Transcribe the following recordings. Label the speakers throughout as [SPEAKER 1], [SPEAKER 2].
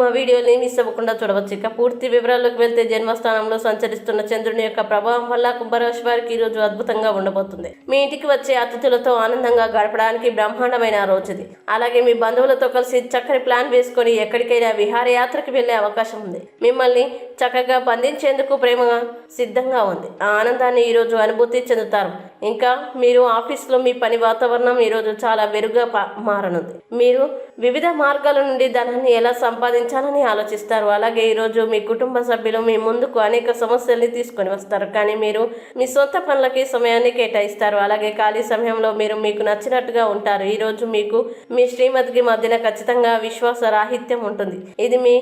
[SPEAKER 1] మా వీడియోని మిస్ అవ్వకుండా చూడవచ్చు. ఇక పూర్తి వివరాల్లోకి వెళ్తే జన్మస్థానంలో సంచరిస్తున్న చంద్రుని యొక్క ప్రభావం వల్ల కుంభరాశి వారికి ఈ రోజు అద్భుతంగా ఉండబోతుంది. మీ ఇంటికి వచ్చే అతిథులతో ఆనందంగా గడపడానికి బ్రహ్మాండమైన రోజు ఇది. అలాగే మీ బంధువులతో కలిసి చక్కని ప్లాన్ వేసుకొని ఎక్కడికైనా విహారయాత్రకు వెళ్ళే అవకాశం ఉంది. మిమ్మల్ని చక్కగా బంధించేందుకు ప్రేమగా సిద్ధంగా ఉంది. ఆ ఆనందాన్ని ఈరోజు అనుభూతి చెందుతారు. ఇంకా మీరు ఆఫీస్లో మీ పని వాతావరణం ఈరోజు చాలా వెరుగ్గా మారనుంది. మీరు వివిధ మార్గాల నుండి ధనాన్ని ఎలా సంపాదించాలని ఆలోచిస్తారు? అలాగే ఈరోజు మీ కుటుంబ సభ్యులు మీ ముందుకు అనేక సమస్యల్ని తీసుకొని వస్తారు. కానీ మీరు మీ సొంత పనులకి సమయాన్ని కేటాయిస్తారు. అలాగే ఖాళీ సమయంలో మీరు మీకు నచ్చినట్టుగా ఉంటారు. ఈరోజు మీకు మీ శ్రీమతికి మధ్యన ఖచ్చితంగా విశ్వాస రాహిత్యం ఉంటుంది. ఇది మీ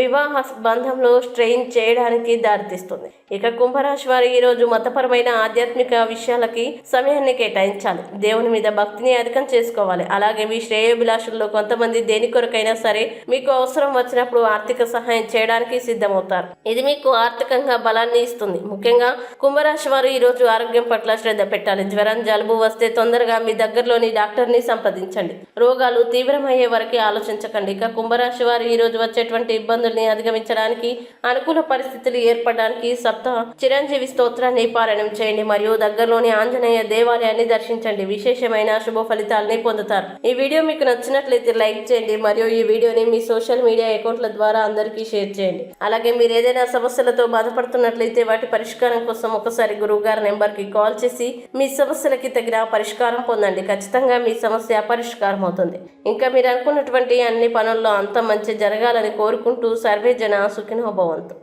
[SPEAKER 1] వివాహ బంధంలో స్ట్రెయిన్ చేయడానికి దారితీస్తుంది. ఇక కుంభరాశి వారు ఈ రోజు మతపరమైన ఆధ్యాత్మిక విషయాలకి సమయాన్ని కేటాయించాలి. దేవుని మీద భక్తిని అధికం చేసుకోవాలి. అలాగే మీ శ్రేయోభిలాషుల్లో కొంతమంది దేని కొరకైనా సరే మీకు అవసరం వచ్చినప్పుడు ఆర్థిక సహాయం చేయడానికి సిద్ధమవుతారు. ఇది మీకు ఆర్థికంగా బలాన్ని ఇస్తుంది. ముఖ్యంగా కుంభరాశి వారు ఈరోజు ఆరోగ్యం పట్ల శ్రద్ధ పెట్టాలి. జ్వరం జలుబు వస్తే తొందరగా మీ దగ్గరలోని డాక్టర్ని సంప్రదించండి. రోగాలు తీవ్రమయ్యే వరకు ఆలోచించకండి. ఇక కుంభరాశి వారు ఈరోజు వచ్చేటువంటి ఇబ్బంది ఇబ్బందుల్ని అధిగమించడానికి అనుకూల పరిస్థితులు ఏర్పడడానికి సప్త చిరంజీవి స్తోత్రాన్ని పారాయణం చేయండి. మరియు దగ్గరలోని ఆంజనేయ దేవాలయాన్ని దర్శించండి. విశేషమైన శుభ ఫలితాలని పొందుతారు. ఈ వీడియో మీకు నచ్చినట్లయితే లైక్ చేయండి. మరియు ఈ వీడియోని మీ సోషల్ మీడియా అకౌంట్ల ద్వారా అందరికీ షేర్ చేయండి. అలాగే మీరు ఏదైనా సమస్యలతో బాధపడుతున్నట్లయితే వాటి పరిష్కారం కోసం ఒకసారి గురువు గారి నెంబర్కి కాల్ చేసి మీ సమస్యలకి తగిన పరిష్కారం పొందండి. ఖచ్చితంగా మీ సమస్య పరిష్కారం అవుతుంది ఇంకా మీరు అనుకున్నటువంటి అన్ని పనుల్లో అంత మంచి జరగాలని కోరుకుంటూ సర్వే జన సుఖినో భవంతు